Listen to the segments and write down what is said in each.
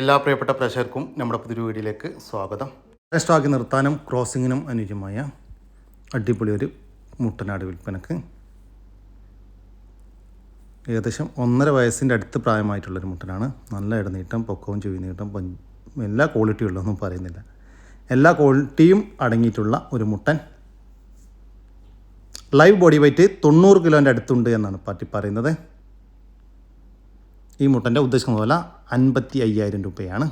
എല്ലാ പ്രിയപ്പെട്ട പ്രേക്ഷകർക്കും നമ്മുടെ പുതിയൊരു വീഡിയോയിലേക്ക് സ്വാഗതം. സ്റ്റോക്കി നിർത്താനും ക്രോസിങ്ങിനും അനുയോജ്യമായ അടിപൊളി ഒരു മുട്ടനാട് വിൽപ്പനക്ക് ഏകദേശം ഒന്നര വയസ്സിന്റെ അടുത്ത് പ്രായമായിട്ടുള്ളൊരു മുട്ടനാണ്. നല്ല ഇടനീട്ടം പൊക്കവും ചുവി നീട്ടം പഞ്ച് എല്ലാ ക്വാളിറ്റിയും ഉള്ളതൊന്നും പറയുന്നില്ല. എല്ലാ ക്വാളിറ്റിയും അടങ്ങിയിട്ടുള്ള ഒരു മുട്ടൻ. ലൈവ് ബോഡി വെയ്റ്റ് തൊണ്ണൂറ് കിലോന്റെ അടുത്തുണ്ട് എന്നാണ് പാർട്ടി പറയുന്നത്. ഈ മുട്ടന്റെ ഉദ്ദേശിക്കുന്ന പോലെ അൻപത്തി അയ്യായിരം രൂപയാണ്.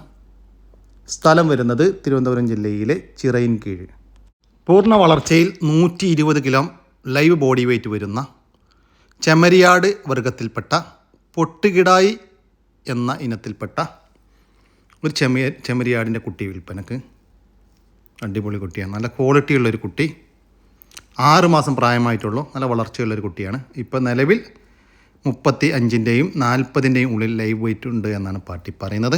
സ്ഥലം വരുന്നത് തിരുവനന്തപുരം ജില്ലയിലെ ചിറയിൻകീഴ് പൂർണ വളർച്ചയിൽ നൂറ്റി ഇരുപത് കിലോ ലൈവ് ബോഡി വെയ്റ്റ് വരുന്ന ചെമരിയാട് വർഗത്തിൽപ്പെട്ട പൊട്ടുകിടായി എന്ന ഇനത്തിൽപ്പെട്ട ഒരു ചെമ്മ ചെമ്മരിയാടിന്റെ കുട്ടി വിൽപ്പനക്ക് അടിപൊളി കുട്ടിയാണ്. നല്ല ക്വാളിറ്റിയുള്ളൊരു കുട്ടി. ആറ് മാസം പ്രായമായിട്ടുള്ളൂ. നല്ല വളർച്ചയുള്ളൊരു കുട്ടിയാണ്. ഇപ്പോൾ നിലവിൽ മുപ്പത്തി അഞ്ചിന്റെയും നാൽപ്പതിന്റെയും ഉള്ളിൽ ലൈവ് വെയിറ്റ് ഉണ്ട് എന്നാണ് പാർട്ടി പറയുന്നത്.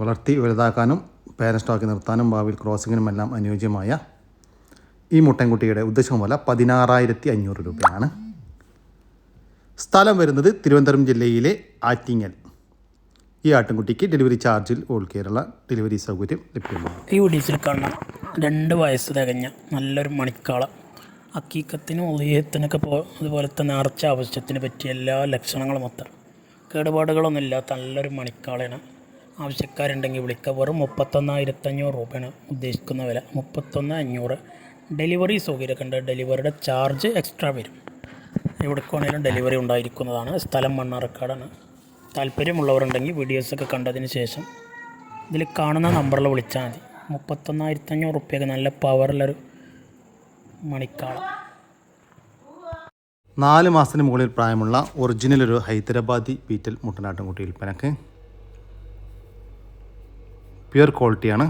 വളർത്തി വലുതാക്കാനും പേരൻ സ്റ്റോക്ക് നിർത്താനും ഭാവിയിൽ ക്രോസിങ്ങിനുമെല്ലാം അനുയോജ്യമായ ഈ മുട്ടൻകുട്ടിയുടെ ഉദ്ദേശം പോലെ പതിനാറായിരത്തി അഞ്ഞൂറ് രൂപയാണ്. സ്ഥലം വരുന്നത് തിരുവനന്തപുരം ജില്ലയിലെ ആറ്റിങ്ങൽ. ഈ ആട്ടിൻകുട്ടിക്ക് ഡെലിവറി ചാർജിൽ ഓൾ കേരള ഡെലിവറി സൗകര്യം ലഭ്യമാണ്. ഈ ഒഡീസിൽ കാണാം രണ്ട് വയസ്സ് തികഞ്ഞ നല്ലൊരു മണിക്കാള അക്കീക്കത്തിനും ഉദയത്തിനൊക്കെ പോ അതുപോലത്തെ നേർച്ച ആവശ്യത്തിന് പറ്റിയ എല്ലാ ലക്ഷണങ്ങളും മൊത്തം കേടുപാടുകളൊന്നും ഇല്ലാത്ത നല്ലൊരു മണിക്കാളാണ്. ആവശ്യക്കാരുണ്ടെങ്കിൽ വിളിക്കുക. വെറും മുപ്പത്തൊന്നായിരത്തഞ്ഞൂറ് രൂപയാണ് ഉദ്ദേശിക്കുന്ന വില. മുപ്പത്തൊന്ന് അഞ്ഞൂറ്. ഡെലിവറി സൗകര്യമൊക്കെ ഉണ്ട്. ഡെലിവറിയുടെ ചാർജ് എക്സ്ട്രാ വരും. എവിടേക്കാണെങ്കിലും ഡെലിവറി ഉണ്ടായിരിക്കുന്നതാണ്. സ്ഥലം മണ്ണാർക്കാടാണ്. താല്പര്യമുള്ളവരുണ്ടെങ്കിൽ വീഡിയോസൊക്കെ കണ്ടതിന് ശേഷം ഇതിൽ കാണുന്ന നമ്പറിൽ വിളിച്ചാൽ മതി. മുപ്പത്തൊന്നായിരത്തഞ്ഞൂറ് റുപ്യൊക്കെ നല്ല പവറുള്ളൊരു മണിക്കാളം. നാല് മാസത്തിന് മുകളിൽ പ്രായമുള്ള ഒറിജിനൽ ഒരു ഹൈദരാബാദി ബീറ്റൽ മുട്ടനാട്ടുംകുട്ടി വിൽപ്പനക്ക് പ്യുർ ക്വാളിറ്റിയാണ്.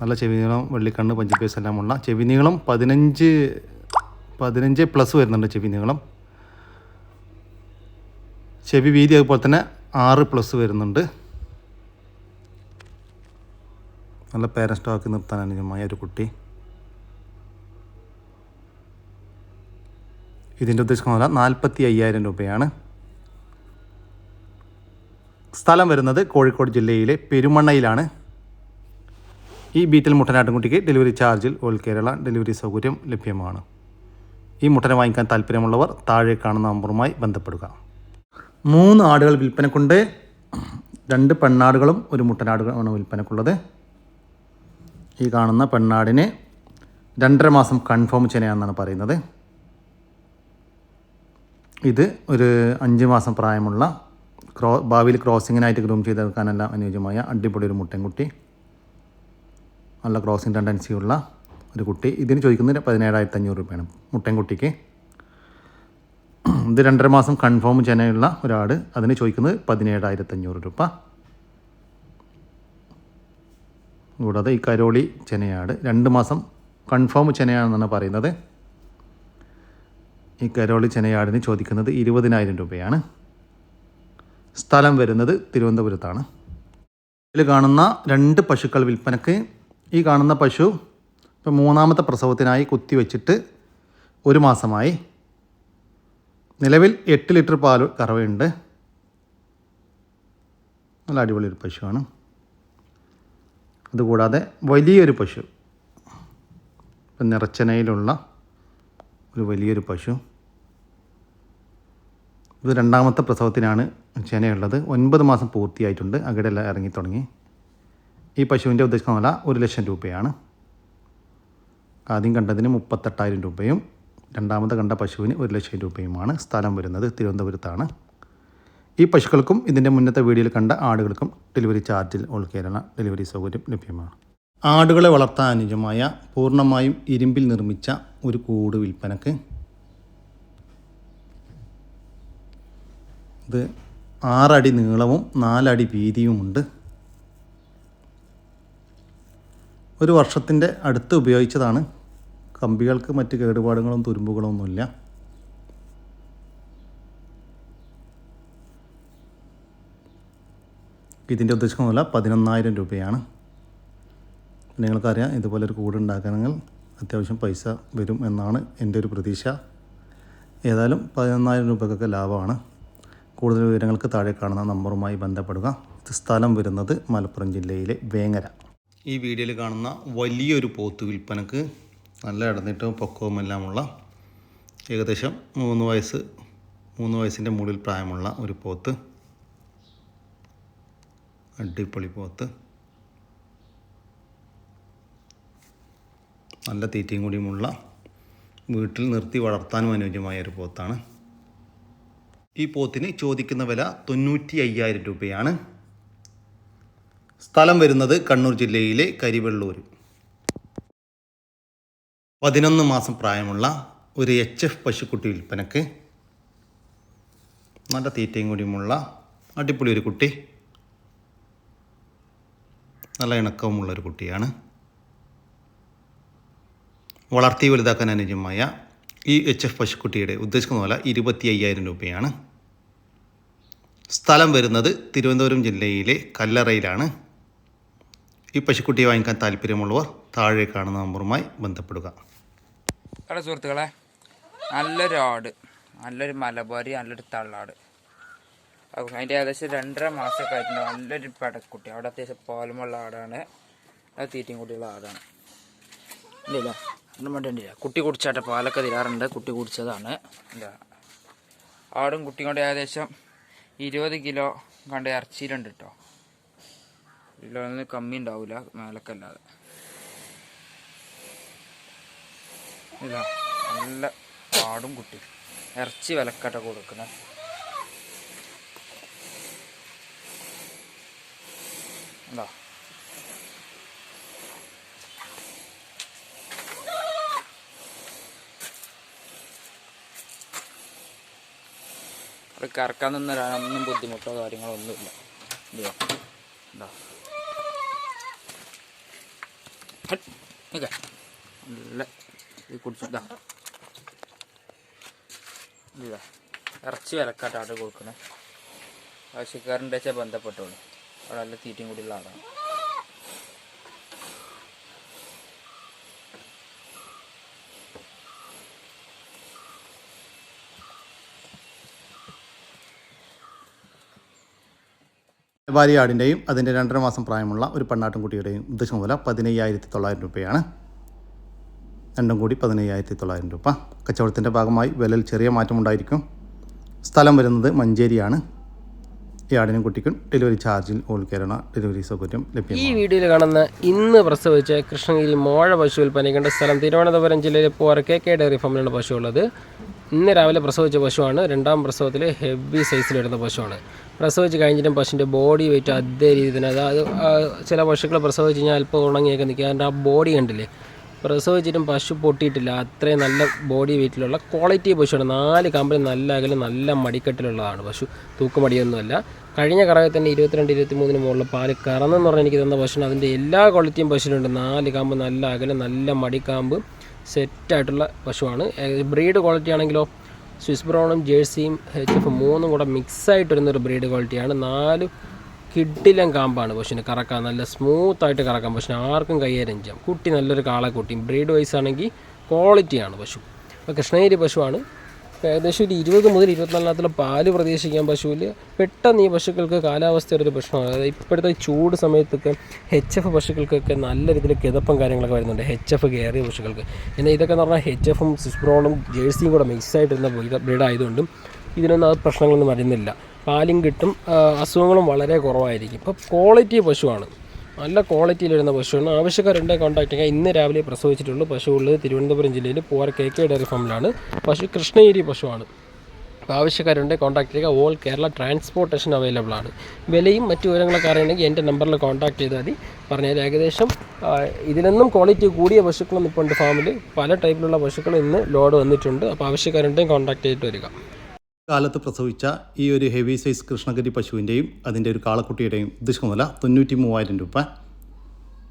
നല്ല ചെവി നീളം വെള്ളിക്കണ്ണ് പഞ്ചിപ്പേസ് എല്ലാമുള്ള ചെവി നീളം പതിനഞ്ച് പതിനഞ്ച് പ്ലസ് വരുന്നുണ്ട് ചെവി നീളം. ചെവി വീതി അതുപോലെ തന്നെ ആറ് പ്ലസ് വരുന്നുണ്ട്. നല്ല പേരൻ സ്റ്റോക്ക് നിർത്താൻ അനുജമായ ഒരു കുട്ടി. ഇതിന്റെ ഉദ്ദേശിക്കുന്ന പോലെ നാൽപ്പത്തി അയ്യായിരം രൂപയാണ്. സ്ഥലം വരുന്നത് കോഴിക്കോട് ജില്ലയിലെ പെരുമണ്ണയിലാണ്. ഈ ബീറ്റൽ മുട്ടനാട്ടുംകുട്ടിക്ക് ഡെലിവറി ചാർജിൽ ഓൾ കേരള ഡെലിവറി സൗകര്യം ലഭ്യമാണ്. ഈ മുട്ടനെ വാങ്ങിക്കാൻ താല്പര്യമുള്ളവർ താഴെ കാണുന്ന നമ്പറുമായി ബന്ധപ്പെടുക. മൂന്ന് ആടുകൾ വിൽപ്പനക്കുണ്ട്. രണ്ട് പെണ്ണാടുകളും ഒരു മുട്ടനാടുകളാണ് വിൽപ്പനക്കുള്ളത്. ഈ കാണുന്ന പെണ്ണാടിന് രണ്ടര മാസം കൺഫേം ചെനയാണെന്നാണ് പറയുന്നത്. ഇത് ഒരു അഞ്ച് മാസം പ്രായമുള്ള ക്രോ ഭാവിയിൽ ക്രോസിങ്ങിനായിട്ട് ഗ്രൂം ചെയ്തെടുക്കാനെല്ലാം അനുയോജ്യമായ അടിപൊളി ഒരു മുട്ടൻകുട്ടി നല്ല ക്രോസിങ് ടെൻഡൻസിയുള്ള ഒരു കുട്ടി. ഇതിന് ചോദിക്കുന്നത് പതിനേഴായിരത്തി അഞ്ഞൂറ് രൂപയാണ് മുട്ടൻകുട്ടിക്ക്. ഇത് രണ്ടര മാസം കൺഫേം ചെനയുള്ള ഒരാട് അതിന് ചോദിക്കുന്നത് പതിനേഴായിരത്തി അഞ്ഞൂറ് രൂപ. കൂടാതെ ഈ കരോളി ചെനയാട് രണ്ട് മാസം കൺഫേം ചെനയാണെന്നാണ് പറയുന്നത്. ഈ കരോളി ചെനയാടിന് ചോദിക്കുന്നത് ഇരുപതിനായിരം രൂപയാണ്. സ്ഥലം വരുന്നത് തിരുവനന്തപുരത്താണ്. ഇതിൽ കാണുന്ന രണ്ട് പശുക്കൾ വിൽപ്പനക്ക് ഈ കാണുന്ന പശു ഇപ്പോൾ മൂന്നാമത്തെ പ്രസവത്തിനായി കുത്തിവെച്ചിട്ട് ഒരു മാസമായി. നിലവിൽ എട്ട് ലിറ്റർ പാൽ കറവയുണ്ട്. നല്ല അടിപൊളി ഒരു പശുവാണ്. അതുകൂടാതെ വലിയൊരു പശു. നിറച്ചനയിലുള്ള ഒരു വലിയൊരു പശു. ഇത് രണ്ടാമത്തെ പ്രസവത്തിനാണ് ചെനയുള്ളത്. ഒൻപത് മാസം പൂർത്തിയായിട്ടുണ്ട്. അകിടെല്ലാം ഇറങ്ങി തുടങ്ങി ഈ പശുവിന്റെ ഉദ്ദേശിക്കുന്ന വില ഒരു ലക്ഷം രൂപയാണ്. ആദ്യം കണ്ടതിന് മുപ്പത്തെട്ടായിരം രൂപയും രണ്ടാമത് കണ്ട പശുവിന് ഒരു ലക്ഷം രൂപയുമാണ് സ്ഥലം വരുന്നത്. തിരുവനന്തപുരത്താണ്. ഈ പശുക്കൾക്കും ഇതിന്റെ മുന്നത്തെ വീഡിയോയിൽ കണ്ട ആടുകൾക്കും ഡെലിവറി ചാർജിൽ ഓൾ കേരള ഡെലിവറി സൗകര്യം ലഭ്യമാണ്. ആടുകളെ വളർത്താൻ അനുജമായ പൂർണമായും ഇരുമ്പിൽ നിർമ്മിച്ച ഒരു കൂട് വിൽപ്പനക്ക് ഇത് ആറടി നീളവും നാലടി വീതിയുമുണ്ട്. ഒരു വർഷത്തിന്റെ അടുത്ത് ഉപയോഗിച്ചതാണ്. കമ്പികൾക്ക് മറ്റ് കേടുപാടുകളും തുരുമ്പുകളും ഇതിന്റെ ഉദ്ദേശിക്കുന്ന പതിനൊന്നായിരം രൂപയാണ്. നിങ്ങൾക്കറിയാം ഇതുപോലെ ഒരു കൂടുണ്ടാക്കണമെങ്കിൽ അത്യാവശ്യം പൈസ വരും എന്നാണ് എന്റെ ഒരു പ്രതീക്ഷ. ഏതായാലും പതിനൊന്നായിരം രൂപയ്ക്കൊക്കെ ലാഭമാണ്. കൂടുതൽ വിവരങ്ങൾക്ക് താഴെ കാണുന്ന നമ്പറുമായി ബന്ധപ്പെടുക. സ്ഥലം വരുന്നത് മലപ്പുറം ജില്ലയിലെ വേങ്ങര. ഈ വീഡിയോയിൽ കാണുന്ന വലിയൊരു പോത്ത് വിൽപ്പനക്ക് നല്ല ഇടന്നിട്ടും പൊക്കവുമെല്ലാമുള്ള ഏകദേശം മൂന്ന് വയസ്സ് മൂന്ന് വയസ്സിന്റെ മുകളിൽ പ്രായമുള്ള ഒരു പോത്ത്. അടിപൊളി പോത്ത്. നല്ല തീറ്റയും കൂടിയുമുള്ള വീട്ടിൽ നിർത്തി വളർത്താനും അനുയോജ്യമായ ഒരു പോത്താണ്. ഈ പോത്തിന് ചോദിക്കുന്ന വില തൊണ്ണൂറ്റി അയ്യായിരം രൂപയാണ്. സ്ഥലം വരുന്നത് കണ്ണൂർ ജില്ലയിലെ കരിവെള്ളൂർ. പതിനൊന്ന് മാസം പ്രായമുള്ള ഒരു എച്ച് എഫ് പശുക്കുട്ടി വിൽപ്പനക്ക് നല്ല തീറ്റയും കൂടിയുമുള്ള അടിപൊളി ഒരു കുട്ടി. നല്ല ഇണക്കവുമുള്ളൊരു കുട്ടിയാണ്. വളർത്തി വലുതാക്കാൻ അനുജമായ ഈ എച്ച് എഫ് പശുക്കുട്ടിയുടെ ഉദ്ദേശിക്കുന്ന പോലെ ഇരുപത്തി അയ്യായിരം രൂപയാണ്. സ്ഥലം വരുന്നത് തിരുവനന്തപുരം ജില്ലയിലെ കല്ലറയിലാണ്. ഈ പശുക്കുട്ടിയെ വാങ്ങിക്കാൻ താല്പര്യമുള്ളവർ താഴെ കാണുന്ന നമ്പറുമായി ബന്ധപ്പെടുക. കട സുഹൃത്തുക്കളെ നല്ലൊരു ആട് നല്ലൊരു മലബാരി നല്ലൊരു തള്ളാട്. അതിന്റെ ഏകദേശം രണ്ടര മാസമൊക്കെ ആയിട്ടുണ്ട്. നല്ലൊരു പടക്കുട്ടി. അവിടെ അത്യാവശ്യം പാലുമുള്ള ആടാണ്. അത് തീറ്റയും കുട്ടിയുള്ള ആടാണ്. ഇല്ല ഒന്നും വേണ്ടിയില്ല കുട്ടി കുടിച്ചാട്ടെ പാലൊക്കെ തരാറുണ്ട്. കുട്ടി കുടിച്ചതാണ്. എന്താ ആടും കുട്ടിയും കൊണ്ട് ഏകദേശം ഇരുപത് കിലോ കണ്ട് ഇറച്ചിയിലുണ്ട് കേട്ടോ ഇതിലൊന്നും കമ്മി ഉണ്ടാവില്ല മേലക്കല്ലാതെ ഇല്ല നല്ല ആടും കുട്ടി ഇറച്ചി വിലക്കട്ട കൊടുക്കണേ എന്താ അത് കറക്കാൻ നിന്നൊരാളൊന്നും ബുദ്ധിമുട്ടോ കാര്യങ്ങളോ ഒന്നുമില്ല. ഇല്ല എന്താ ഇറച്ചി വിലക്കാട്ടാട്ട് കൊടുക്കണേ. ആവശ്യക്കാരന്റെ വെച്ചാൽ ബന്ധപ്പെട്ടോളൂ. അവിടെ നല്ല തീറ്റയും കൂടിയുള്ള ആളാണ്. വാരി ആടിന്റെയും അതിന്റെ രണ്ടര മാസം പ്രായമുള്ള ഒരു പെണ്ണാട്ടുംകുട്ടിയുടെയും ഉദ്ദേശം വില പതിനയ്യായിരത്തി തൊള്ളായിരം രൂപയാണ്. രണ്ടും കൂടി പതിനയ്യായിരത്തി തൊള്ളായിരം രൂപ. കച്ചവടത്തിന്റെ ഭാഗമായി വിലയിൽ ചെറിയ മാറ്റമുണ്ടായിരിക്കും. സ്ഥലം വരുന്നത് മഞ്ചേരിയാണ്. ഈ ആടിനും കുട്ടിക്കും ഡെലിവറി ചാർജിൽ ഓൾ കേരള ഡെലിവറി സൗകര്യം ലഭ്യം ഈ വീഡിയോയിൽ കാണുന്ന ഇന്ന് പ്രസവിച്ച കൃഷ്ണഗിരി മോഴ പശു വിൽപ്പനയ്ക്കേണ്ട സ്ഥലം തിരുവനന്തപുരം ജില്ലയിലെ പോറ കെ കെ ഡയറി ഫാമിലാണ് പശു ഉള്ളത് ഇന്ന് രാവിലെ പ്രസവിച്ച പശുവാണ്. രണ്ടാം പ്രസവത്തിൽ ഹെവി സൈസിൽ വരുന്ന പശുവാണ്. പ്രസവിച്ച് കഴിഞ്ഞിട്ടും പശുവിന്റെ ബോഡി വെയിറ്റ് അതേ രീതിയിൽ തന്നെ. അതായത് ചില പശുക്കൾ പ്രസവിച്ച് കഴിഞ്ഞാൽ അല്പം ഉണങ്ങിയൊക്കെ നിൽക്കുക അതിന്റെ ആ ബോഡി കണ്ടില്ലേ? പ്രസവിച്ചിട്ടും പശു പൊട്ടിയിട്ടില്ല. അത്രയും നല്ല ബോഡി വെയിറ്റിലുള്ള ക്വാളിറ്റി പശുവാണ്. നാല് കമ്പനി നല്ല അകലും നല്ല മടിക്കെട്ടിലുള്ളതാണ് പശു. തൂക്കുമടിയൊന്നുമല്ല കഴിഞ്ഞ കറവിൽ തന്നെ ഇരുപത്തിരണ്ട് ഇരുപത്തി മൂന്നിന് മുകളിൽ പാൽ കറന്നെന്ന് പറഞ്ഞാൽ എനിക്ക് തന്ന പശുവിന് അതിന്റെ എല്ലാ ക്വാളിറ്റിയും പശുവിനുണ്ട്. നാല് കാമ്പ് നല്ല അകലും നല്ല മടിക്കാമ്പ് സെറ്റായിട്ടുള്ള പശുവാണ്. ബ്രീഡ് ക്വാളിറ്റി ആണെങ്കിലോ സ്വിസ് ബ്രൗണും ജേഴ്സിയും എച്ച് എഫ് മൂന്നും കൂടെ മിക്സായിട്ട് വരുന്നൊരു ബ്രീഡ് ക്വാളിറ്റിയാണ് നാല് കിഡിലം കാമ്പാണ് പശുവിന് കറക്കാൻ നല്ല സ്മൂത്ത് ആയിട്ട് കറക്കാം പശുവിന് ആർക്കും കൈകാര്യം ചെയ്യാം കുട്ടി നല്ലൊരു കാളക്കുട്ടിയും ബ്രീഡ് വൈസ് ആണെങ്കിൽ ക്വാളിറ്റിയാണ് പശു അപ്പോൾ കൃഷ്ണഗിരി പശുവാണ്. ഏകദേശം ഒരു ഇരുപത് മുതൽ ഇരുപത്തിനാലിനകത്തുള്ള പാൽ പ്രതീക്ഷിക്കാൻ പശുവിൽ പെട്ടെന്ന് ഈ പശുക്കൾക്ക് കാലാവസ്ഥയുടെ ഒരു പ്രശ്നമാണ്. അതായത് ഇപ്പോഴത്തെ ചൂട് സമയത്തൊക്കെ എച്ച് എഫ് പശുക്കൾക്കൊക്കെ നല്ല രീതിയിൽ കിതപ്പും കാര്യങ്ങളൊക്കെ വരുന്നുണ്ട്. എച്ച് എഫ് കയറിയ പശുക്കൾക്ക്. പിന്നെ ഇതൊക്കെ എന്ന് പറഞ്ഞാൽ എച്ച് എഫും സിസ്ബ്രോണും ജേഴ്സിയും കൂടെ മിക്സ് ആയിട്ടിരുന്ന ബ്രീഡ് ആയതുകൊണ്ടും ഇതിനൊന്നും അത് പ്രശ്നങ്ങളൊന്നും വരുന്നില്ല. പാലും കിട്ടും അസുഖങ്ങളും വളരെ കുറവായിരിക്കും. ഇപ്പോൾ ക്വാളിറ്റി പശുവാണ്. നല്ല ക്വാളിറ്റിയിൽ വരുന്ന പശുവാണ്. ആവശ്യക്കാരുണ്ടെ കോൺടാക്ട് ചെയ്യുക ഇന്ന് രാവിലെ പ്രസവിച്ചിട്ടുള്ളൂ പശു ഉള്ളത് തിരുവനന്തപുരം ജില്ലയിൽ പൂവാർ കെ കെ ഡയറി ഫാമിലാണ്. പശു കൃഷ്ണഗിരി പശുവാണ്. അപ്പോൾ ആവശ്യക്കാരുണ്ടെ കോൺടാക്ട് ചെയ്യുക. ഓൾ കേരള ട്രാൻസ്പോർട്ടേഷൻ അവൈലബിൾ ആണ്. വിലയും മറ്റു വിവരങ്ങളൊക്കെ അറിയണമെങ്കിൽ എന്റെ നമ്പറിൽ കോൺടാക്ട് ചെയ്താൽ മതി. പറഞ്ഞാൽ ഏകദേശം ഇതിനൊന്നും ക്വാളിറ്റി കൂടിയ പശുക്കളും ഇപ്പോൾ ഉണ്ട് ഫാമിൽ പല ടൈപ്പിലുള്ള പശുക്കൾ ഇന്ന് ലോഡ് വന്നിട്ടുണ്ട്. അപ്പോൾ ആവശ്യക്കാരുണ്ടെങ്കിൽ കോൺടാക്ട് ചെയ്തിട്ട് വരിക. കാലത്ത് പ്രസവിച്ച ഈ ഒരു ഹെവി സൈസ് കൃഷ്ണഗിരി പശുവിന്റെയും അതിന്റെ ഒരു കാളക്കുട്ടിയുടെയും ഉദ്ദേശമല്ല തൊണ്ണൂറ്റി മൂവായിരം രൂപ.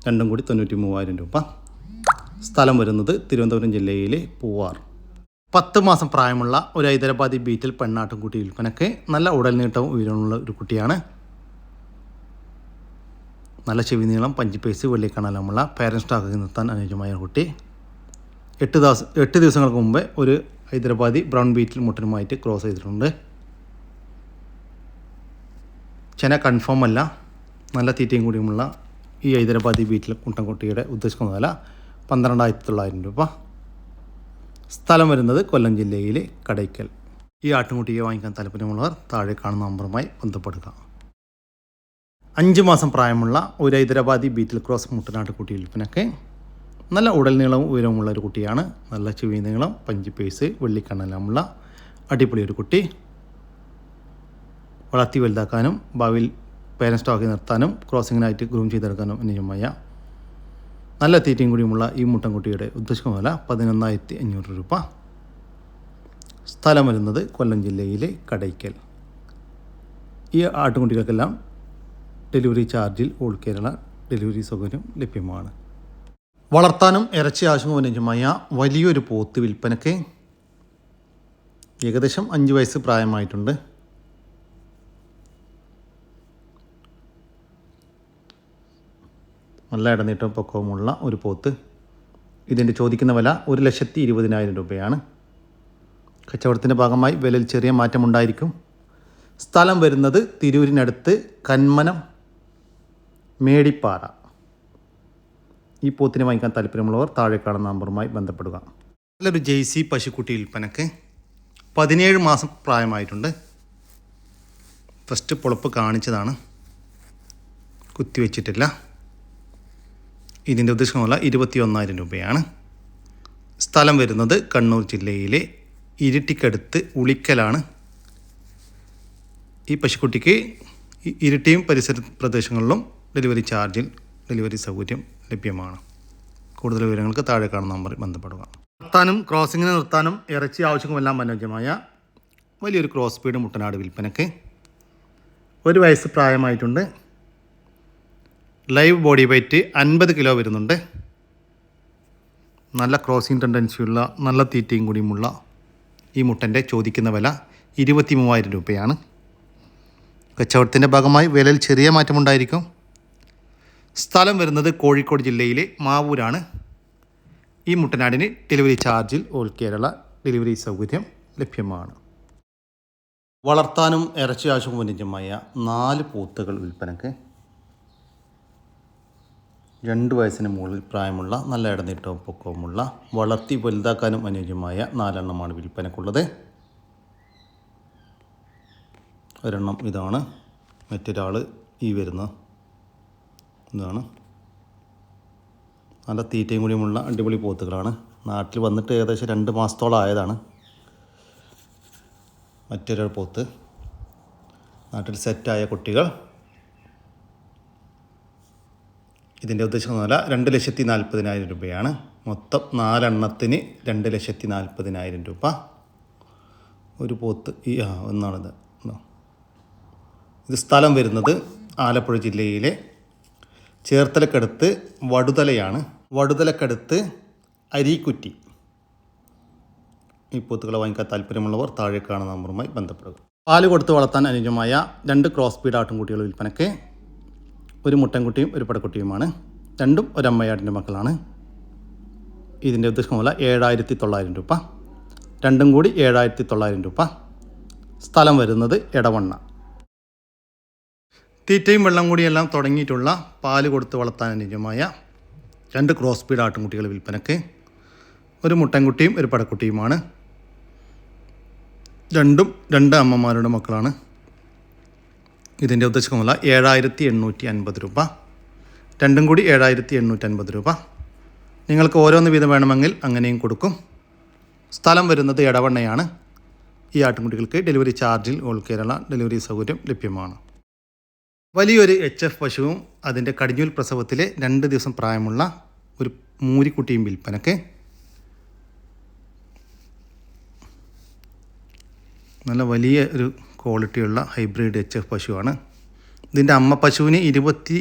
രണ്ടും കൂടി തൊണ്ണൂറ്റി മൂവായിരം രൂപ. സ്ഥലം വരുന്നത് തിരുവനന്തപുരം ജില്ലയിലെ പൂവാർ. പത്ത് മാസം പ്രായമുള്ള ഒരു ഹൈദരാബാദി ബീറ്റിൽ പെണ്ണാട്ടുംകുട്ടി വിൽപ്പനക്ക് നല്ല ഉടൽ നീട്ടവും ഉയരമുള്ള ഒരു കുട്ടിയാണ്. നല്ല ചെവി നീളം പഞ്ചിപ്പേസ് വെള്ളിക്കണലമുള്ള പാരൻസ് ടാക്കി നിർത്താൻ അനുയോജ്യമായ കുട്ടി. എട്ട് ദിവസം എട്ട് ദിവസങ്ങൾക്ക് മുമ്പേ ഒരു ഹൈദരാബാദി ബ്രൗൺ ബീറ്റിൽ മുട്ടനുമായിട്ട് ക്രോസ് ചെയ്തിട്ടുണ്ട്. ചെന കൺഫേം അല്ല. നല്ല തീറ്റയും കൂടിയുമുള്ള ഈ ഹൈദരാബാദി ബീറ്റിൽ കുട്ടൻകുട്ടിയുടെ ഉദ്ദേശിക്കുന്ന വില പന്ത്രണ്ടായിരത്തി തൊള്ളായിരം രൂപ. സ്ഥലം വരുന്നത് കൊല്ലം ജില്ലയിലെ കടയ്ക്കൽ. ഈ ആട്ടുംകുട്ടിയെ വാങ്ങിക്കാൻ താല്പര്യമുള്ളവർ താഴെ കാണുന്ന നമ്പറുമായി ബന്ധപ്പെടുക. അഞ്ച് മാസം പ്രായമുള്ള ഒരു ഹൈദരാബാദി ബീറ്റിൽ ക്രോസ് മുട്ടനാട്ടുകുട്ടി കുട്ടി വിൽപ്പനയ്ക്ക് നല്ല ഉടൽ നീളവും ഉയരവുമുള്ള ഒരു കുട്ടിയാണ്. നല്ല ചെവി നീളം പഞ്ച് പേസ് വെള്ളിക്കണ്ണെല്ലാമുള്ള അടിപൊളി ഒരു കുട്ടി. വളർത്തി വലുതാക്കാനും ഭാവിയിൽ പേരൻസ് സ്റ്റോക്കി നിർത്താനും ക്രോസിങ്ങിനായിട്ട് ഗ്രൂം ചെയ്തെടുക്കാനും അനുയോജ്യമായ നല്ല തീറ്റയും കൂടിയുമുള്ള ഈ മുട്ടൻകുട്ടിയുടെ ഉദ്ദേശിക്കുന്ന വില പതിനൊന്നായിരത്തി അഞ്ഞൂറ് രൂപ. സ്ഥലം വരുന്നത് കൊല്ലം ജില്ലയിലെ കടയ്ക്കൽ. ഈ ആട്ടുകുട്ടികൾക്കെല്ലാം ഡെലിവറി ചാർജിൽ ഓൾ കേരള ഡെലിവറി സൗകര്യം ലഭ്യമാണ്. വളർത്താനും ഇറച്ചി ആവശ്യമനുജമായ വലിയൊരു പോത്ത് വിൽപ്പനയ്ക്ക് ഏകദേശം അഞ്ച് വയസ്സ് പ്രായമായിട്ടുണ്ട്. നല്ല ഇടനീട്ടവും പൊക്കവുമുള്ള ഒരു പോത്ത്. ഇതിന്റെ ചോദിക്കുന്ന വില ഒരു ലക്ഷത്തി ഇരുപതിനായിരം രൂപയാണ്. കച്ചവടത്തിന്റെ ഭാഗമായി വിലയിൽ ചെറിയ മാറ്റമുണ്ടായിരിക്കും. സ്ഥലം വരുന്നത് തിരൂരിനടുത്ത് കന്മനം മേടിപ്പാറ. ഈ പോത്തിനെ വാങ്ങിക്കാൻ താല്പര്യമുള്ളവർ താഴെ കാണുന്ന നമ്പറുമായി ബന്ധപ്പെടുക. നല്ലൊരു ജെയ്സി പശുക്കുട്ടി വിൽപ്പനക്ക് പതിനേഴ് മാസം പ്രായമായിട്ടുണ്ട്. ഫസ്റ്റ് പൊളപ്പ് കാണിച്ചതാണ്. കുത്തിവെച്ചിട്ടില്ല ഇതിന്റെ ഉദ്ദേശമുള്ള ഇരുപത്തി ഒന്നായിരം രൂപയാണ്. സ്ഥലം വരുന്നത് കണ്ണൂർ ജില്ലയിലെ ഇരിട്ടിക്കടുത്ത് ഉളിക്കലാണ്. ഈ പശുക്കുട്ടിക്ക് ഇരിട്ടിയും പരിസര പ്രദേശങ്ങളിലും ഡെലിവറി ചാർജിൽ ഡെലിവറി സൗകര്യം ലഭ്യമാണ്. കൂടുതൽ വിവരങ്ങൾക്ക് താഴെ കാണുന്ന നമ്പറിൽ ബന്ധപ്പെടുക. നിർത്താനും ക്രോസിങ്ങിന് നിർത്താനും ഇറച്ചി ആവശ്യങ്ങളെല്ലാം അനുയോജ്യമായ വലിയൊരു ക്രോസ് സ്പീഡ് മുട്ടനാട് വിൽപ്പനയ്ക്ക് ഒരു വയസ്സ് പ്രായമായിട്ടുണ്ട്. ലൈവ് ബോഡി വെയ്റ്റ് അൻപത് കിലോ വരുന്നുണ്ട്. നല്ല ക്രോസിംഗ് ടെൻഡൻസിയുള്ള നല്ല തീറ്റയും കൂടിയുമുള്ള ഈ മുട്ടന്റെ ചോദിക്കുന്ന വില ഇരുപത്തി മൂവായിരം രൂപയാണ്. കച്ചവടത്തിന്റെ ഭാഗമായി വിലയിൽ ചെറിയ മാറ്റമുണ്ടായിരിക്കും. സ്ഥലം വരുന്നത് കോഴിക്കോട് ജില്ലയിലെ മാവൂരാണ്. ഈ മുട്ടനാടിന് ഡെലിവറി ചാർജിൽ ഓൾ കേരള ഡെലിവറി സൗകര്യം ലഭ്യമാണ്. വളർത്താനും ഇറച്ചി ആവശ്യം ആവശ്യമുന്നതമായ നാല് പൂത്തുകൾ വിൽപ്പനക്ക് രണ്ട് വയസ്സിന് മുകളിൽ പ്രായമുള്ള നല്ല ഇടനീട്ടവും പൊക്കവുമുള്ള വളർത്തി വലുതാക്കാനും അനുയോജ്യമായ നാലെണ്ണമാണ് വിൽപ്പനക്കുള്ളത്. ഒരെണ്ണം ഇതാണ്. മറ്റൊരാൾ ഈ വരുന്ന ഇതാണ്. നല്ല തീറ്റയും കൂടിയുമുള്ള അടിപൊളി പോത്തുകളാണ്. നാട്ടിൽ വന്നിട്ട് ഏകദേശം രണ്ട് മാസത്തോളം ആയതാണ്. മറ്റൊരു പോത്ത്. നാട്ടിൽ സെറ്റായ കുട്ടികൾ. ഇതിന്റെ ഉദ്ദേശം എന്ന് പറഞ്ഞാൽ രണ്ട് ലക്ഷത്തി നാൽപ്പതിനായിരം രൂപയാണ്. മൊത്തം നാലെണ്ണത്തിന് രണ്ട് ലക്ഷത്തി നാൽപ്പതിനായിരം രൂപ. ഒരു പോത്ത് ഈ ആ ഒന്നാണിത്. ഇത് സ്ഥലം വരുന്നത് ആലപ്പുഴ ജില്ലയിലെ ചേർത്തലക്കടുത്ത് വടുതലയാണ്. വടുതലക്കടുത്ത് അരീക്കുറ്റി. ഈ പോത്തുകളെ വാങ്ങിക്കാൻ താല്പര്യമുള്ളവർ താഴെ കാണുന്ന നമ്പറുമായി ബന്ധപ്പെടുക. പാൽ കൊടുത്ത് വളർത്താൻ അനുയോജ്യമായ രണ്ട് ക്രോസ് ബീഡ് ആട്ടിൻകുട്ടികൾ വിൽപ്പനയ്ക്ക് ഒരു മുട്ടൻകുട്ടിയും ഒരു പടക്കുട്ടിയുമാണ്. രണ്ടും ഒരമ്മയാടിന്റെ മക്കളാണ്. ഇതിന്റെ ഉദ്ദേശമുള്ള ഏഴായിരത്തി തൊള്ളായിരം രൂപ. രണ്ടും കൂടി ഏഴായിരത്തി തൊള്ളായിരം രൂപ. സ്ഥലം വരുന്നത് എടവണ്ണ. തീറ്റയും വെള്ളം കൂടിയെല്ലാം തുടങ്ങിയിട്ടുള്ള പാൽ കൊടുത്ത് വളർത്താൻ അനുയോജ്യമായ രണ്ട് ക്രോസ് ബീഡ് ആട്ടിൻകുട്ടികൾ വിൽപ്പനക്ക് ഒരു മുട്ടൻകുട്ടിയും ഒരു പടക്കുട്ടിയുമാണ്. രണ്ടും രണ്ട് അമ്മമാരുടെ മക്കളാണ്. ഇതിന്റെ ഉദ്ദേശിക്കുന്നില്ല ഏഴായിരത്തി എണ്ണൂറ്റി അൻപത് രൂപ. രണ്ടും കൂടി ഏഴായിരത്തി എണ്ണൂറ്റി അൻപത് രൂപ. നിങ്ങൾക്ക് ഓരോന്ന് വീതം വേണമെങ്കിൽ അങ്ങനെയും കൊടുക്കും. സ്ഥലം വരുന്നത് ഇടവണ്ണയാണ് ഈ ആട്ടിൻകുട്ടികൾക്ക് ഡെലിവറി ചാർജിൽ ഓൾ കേരള ഡെലിവറി സൗകര്യം ലഭ്യമാണ്. വലിയൊരു എച്ച് എഫ് പശുവും അതിന്റെ കടിഞ്ഞൂൽ പ്രസവത്തിലെ രണ്ട് ദിവസം പ്രായമുള്ള ഒരു മൂരിക്കുട്ടിയും വിൽപ്പനക്ക്. നല്ല വലിയ ഒരു ക്വാളിറ്റിയുള്ള ഹൈബ്രിഡ് എച്ച് എഫ് പശുവാണ്. ഇതിന്റെ അമ്മ പശുവിന് ഇരുപത്തി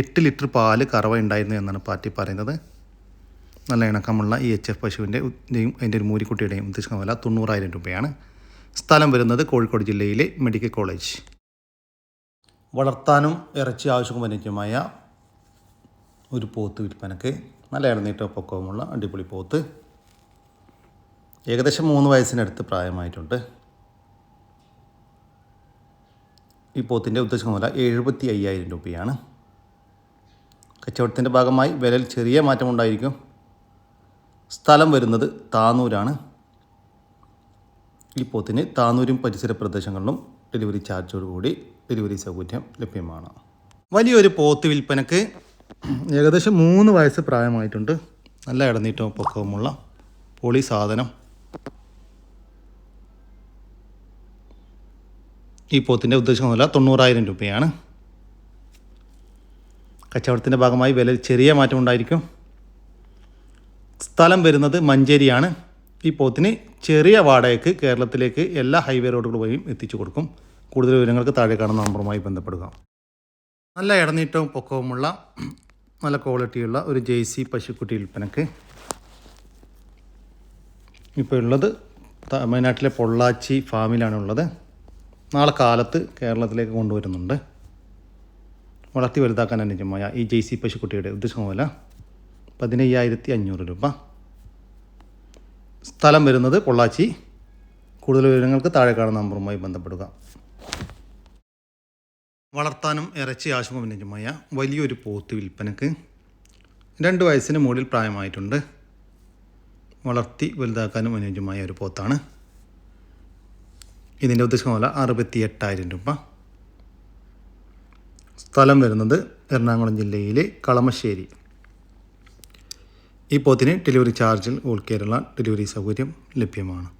എട്ട് ലിറ്റർ പാൽ കറവ ഉണ്ടായിരുന്നു എന്നാണ് പാർട്ടി പറയുന്നത്. നല്ല ഇണക്കമുള്ള ഈ എച്ച് എഫ് പശുവിന്റെ ഇതിന്റെയും അതിന്റെ ഒരു മൂരിക്കുട്ടിയുടെയും ഉദ്ദേശിക്കുന്ന വില തൊണ്ണൂറായിരം രൂപയാണ്. സ്ഥലം വരുന്നത് കോഴിക്കോട് ജില്ലയിലെ മെഡിക്കൽ കോളേജ്. വളർത്താനും ഇറച്ചി ആവശ്യവും അനുജ്യമായ ഒരു പോത്ത് വിൽപ്പനക്ക് നല്ല ഇടനീട്ട പൊക്കവുമുള്ള അടിപൊളി പോത്ത്. ഏകദേശം മൂന്ന് വയസ്സിനടുത്ത് പ്രായമായിട്ടുണ്ട്. ഈ പോത്തിന്റെ ഉദ്ദേശം വില എഴുപത്തി അയ്യായിരം രൂപയാണ്. കച്ചവടത്തിന്റെ ഭാഗമായി വിലയിൽ ചെറിയ മാറ്റമുണ്ടായിരിക്കും സ്ഥലം വരുന്നത് താനൂരാണ്. ഈ പോത്തിന് താനൂരും പരിസര പ്രദേശങ്ങളിലും ഡെലിവറി ചാർജോടുകൂടി ഡെലിവറി സൗകര്യം ലഭ്യമാണ്. വലിയൊരു പോത്ത് വിൽപ്പനക്ക് ഏകദേശം മൂന്ന് വയസ്സ് പ്രായമായിട്ടുണ്ട്. നല്ല ഇടനീറ്റവും പൊക്കവുമുള്ള പൊളി സാധനം. ഈ പോത്തിന്റെ ഉദ്ദേശം വില തൊണ്ണൂറായിരം രൂപയാണ്. കച്ചവടത്തിന്റെ ഭാഗമായി വില ചെറിയ മാറ്റം ഉണ്ടായിരിക്കും. സ്ഥലം വരുന്നത് മഞ്ചേരിയാണ്. ഈ പോത്തിന് ചെറിയ വാടകയ്ക്ക് കേരളത്തിലേക്ക് എല്ലാ ഹൈവേ റോഡുകൾ വഴിയും എത്തിച്ചു കൊടുക്കും. കൂടുതൽ വിവരങ്ങൾക്ക് താഴെ കാണുന്ന നമ്പറുമായി ബന്ധപ്പെടുക. നല്ല ഇടനീട്ടവും പൊക്കവുമുള്ള നല്ല ക്വാളിറ്റിയുള്ള ഒരു ജെയ്സി പശുക്കുട്ടി വിൽപ്പനക്ക് ഇപ്പോൾ ഉള്ളത് തമിഴ്നാട്ടിലെ പൊള്ളാച്ചി ഫാമിലാണ് ഉള്ളത്. നാളെ കാലത്ത് കേരളത്തിലേക്ക് കൊണ്ടുവരുന്നുണ്ട്. വളർത്തി വലുതാക്കാൻ അനുജമായ ഈ ജെ സി പശുക്കുട്ടിയുടെ ഉദ്ദേശം വില പതിനയ്യായിരത്തി അഞ്ഞൂറ് രൂപ. സ്ഥലം വരുന്നത് പൊള്ളാച്ചി. കൂടുതൽ വിവരങ്ങൾക്ക് താഴെ കാണുന്ന നമ്പറുമായി ബന്ധപ്പെടുക. വളർത്താനും ഇറച്ചി ആശുപത്രിയുമായ വലിയൊരു പോത്ത് വിൽപ്പനക്ക് രണ്ട് വയസ്സിന് മുകളിൽ പ്രായമായിട്ടുണ്ട്. വളർത്തി വലുതാക്കാനും അനുയോജ്യമായ ഒരു പോത്താണ്. ഇതിന്റെ ഉദ്ദേശം പോലെ അറുപത്തി എട്ടായിരം രൂപ. സ്ഥലം വരുന്നത് എറണാകുളം ജില്ലയിലെ കളമശ്ശേരി. ഈ പോത്തിന് ഡെലിവറി ചാർജിൽ ഓൾ കേരള ഡെലിവറി സൗകര്യം ലഭ്യമാണ്.